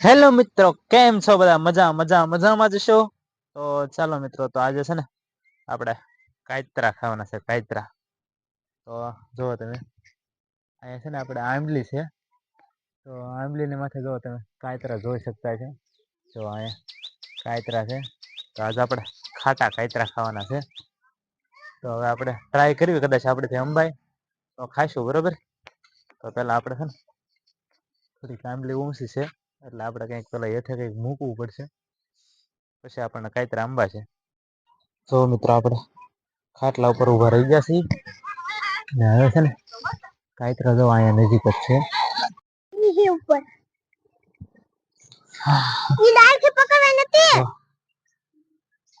Hello મિત્રો, કેમ છો બધા? મજા મજા, મજામાં જશો તો ચાલો મિત્રો, તો આજે છે ને આપણે કાયતરા ખાવાના છે, કાયતરા. તો જુઓ તમે, અહીંયા છે ને આપણે આંબલી છે. તો આંબલીની માથે જુઓ તમે, કાયતરા જોઈ શકતા છે. જો અહીંયા કાયતરા છે. તો આજે આપણે ખાટા કાયતરા ખાવાના છે. તો હવે આપણે ટ્રાય કરવી કદાચ આપણેથી અંબાઈ તો ખાઈશું, બરોબર? તો પહેલાં આપણે છે ને થોડીક આંબલી ઊંચી છે. એટલે આપણે કંઈક પેલા હેઠે કંઈક મૂકવું પડશે. પછી આપણને કાંઈતરા આંબા છે. તો મિત્રો આપણે ખાટલા ઉપર ઊભા રહી ગયા છીએ. ને હવે છે ને કાંઈતરા જો અહીંયા નજીક જ છે. ઉપર. ડાળ પકડવા નથી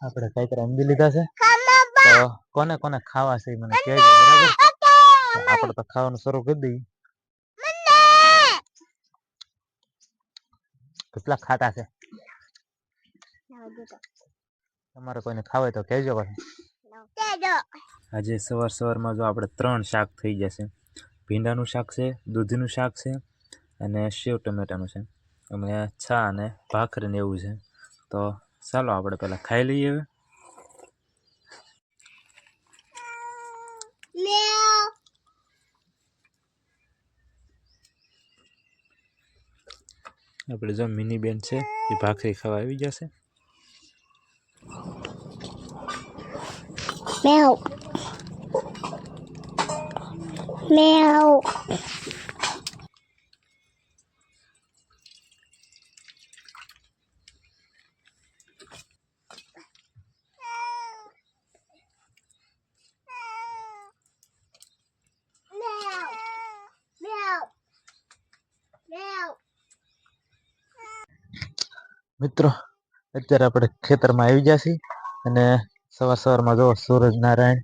આપણે કાંઈતરા રમી લીધા છે. તો કોને કોને ખાવા છે મને કહેજો બરાબર? આપણે તો ખાવાનું શરૂ કરી દઈએ. કેટલા ખાતા છે? તમારે કોઈને ખાવે તો કહેજો પછી. આજે સવાર સવારમાં જો આપણે ત્રણ શાક થઈ જશે. ભીંડાનું શાક છે દૂધનું શાક છે અને સેવ ટમેટાનું છે. અને છા અને ભાખરી ને એવું છે. તો ચાલો આપણે પહેલાં ખાઈ લઈએ હવે. આપણે જો મિની બેન છે એ ભાખરી ખાવા આવી જશે. મેવ મેવ મિત્રો, અત્યારે આપણે ખેતરમાં આવી ગયા છીએ અને સવાર સવારમાં જો સૂરજ નારાયણ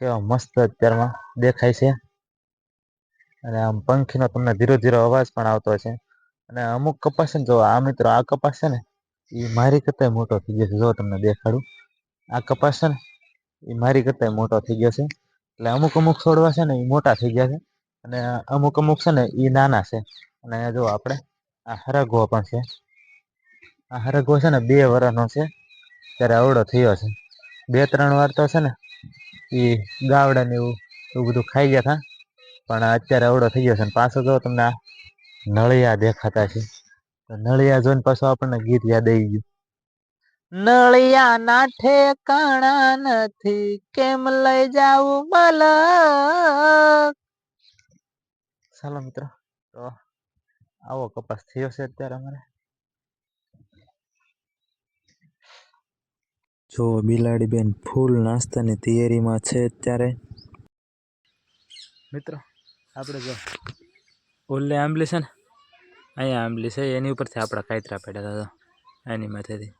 કેવા મસ્ત અત્યારમાં દેખાય છે. અને આમ પંખીનો તમને ધીરો ધીરો અવાજ પણ આવતો છે અને અમુક કપાસ છે ને, જો આ મિત્રો આ કપાસ છે ને એ મારી કરતાંય મોટો થઈ ગયો છે, જો તમને દેખાડું. આ કપાસ છે ને એ મારી કરતાંય મોટો થઈ ગયો છે. એટલે અમુક અમુક છોડવા છે ને એ મોટા થઈ ગયા છે. અને અમુક અમુક છે ને એ નાના છે. અને જો આપણે આ હરગવો પણ છે. આ હરગવો છે ને બે વર્ષનો છે, ત્યારે અવળો થયો છે. બે ત્રણ વાર તો છે ને એ ગાવડા ને એવું એવું બધું ખાઈ ગયા હતા પણ અત્યારે અવળો થઈ ગયો છે. ને પાછો જો તમને નળિયા દેખાતા છે. તો નળિયા જોઈને પાછું આપણને ગીત યાદ આવી ગયું. નળિયા ના ઠેકાણા નથી, કેમ લઈ જાવું મલક? ચાલો મિત્રો, તો આવો કપાસ થયો છે અત્યારે અમારે. જો બિલાડી બેન ફૂલ નાસ્તાની તૈયારીમાં છે અત્યારે? મિત્રો, આપણે જો ઓલે આંબલી છે ને, અહીંયા આંબલી છે, એની ઉપરથી આપણા કાયતરા પડ્યા હતા એની માથેથી.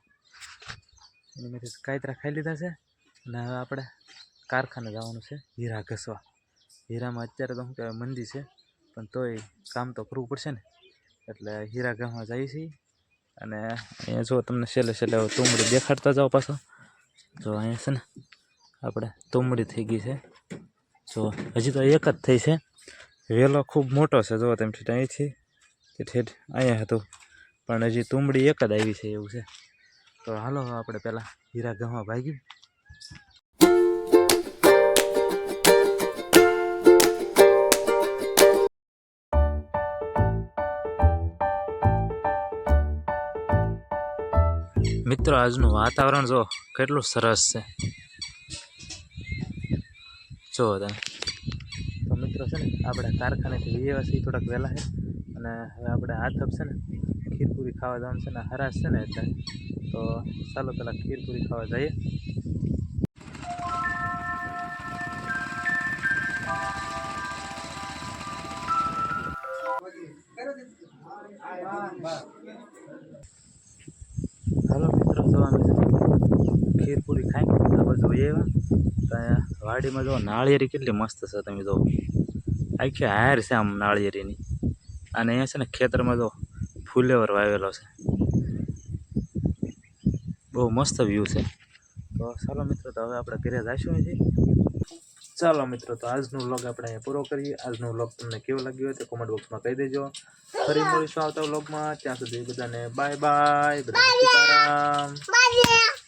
એની માથેથી કાયતરા ખાઈ લીધા છે અને હવે આપણે કારખાને જવાનું છે હીરા ઘસવા. હીરામાં અત્યારે તો શું કહેવાય, મંદી છે, પણ તોય કામ તો કરવું પડશે ને. એટલે હીરા ઘસવા જઈએ છીએ અને અહીંયા જો તમને છેલ્લે છેલ્લે તુંબડી દેખાડતા જાઓ પાછો. જો અહીંયા છે ને આપણે તુમડી થઈ ગઈ છે. જો હજી તો એક જ થઈ છે. વેલો ખૂબ મોટો છે. જો તેમ ઠેઠ અહીંથી તે ઠેઠ અહીંયા હતું. પણ હજી તુમડી એક જ આવી છે એવું છે. તો હાલો આપણે પહેલાં હીરા ગામમાં ભાગી મિત્રો, આજનું વાતાવરણ જો કેટલું સરસ છે. જો તમે. તો મિત્રો છે ને, આપણે કારખાનેથી વિયેવા છીએ, થોડાક વહેલા છે અને હવે આપણે હાથ છે ને, ખીરપુરી ખાવા જવાનું છે ને હરાશ છે ને એટલે તો ચાલો પહેલાં ખીરપુરી ખાવા જઈએ. મિત્રો તો અમે ખીરપુરી ખાઈને આ બધું એવા ત્યાં વાડીમાં જો નાળિયેરી કેટલી મસ્ત છે, તમે જો. આખી હાર છે આમ નાળિયેરીની. અને અહીંયા છે ને ખેતરમાં જો ફુલેવર વાવેલો છે. બહુ મસ્ત વ્યૂ છે. તો ચાલો મિત્રો, તો હવે આપણે ઘરે જઈશું અહીંથી. ચાલો મિત્રો તો આજનો વ્લોગ આપણે અહીંયા પૂરો કરીએ. આજનો વ્લોગ તમને કેવો લાગ્યો હોય તો કોમેન્ટ બોક્સમાં કહી દેજો. ફરી મળીશું આવતા વ્લોગમાં. ત્યાં સુધી બધાને બાય બાય બધા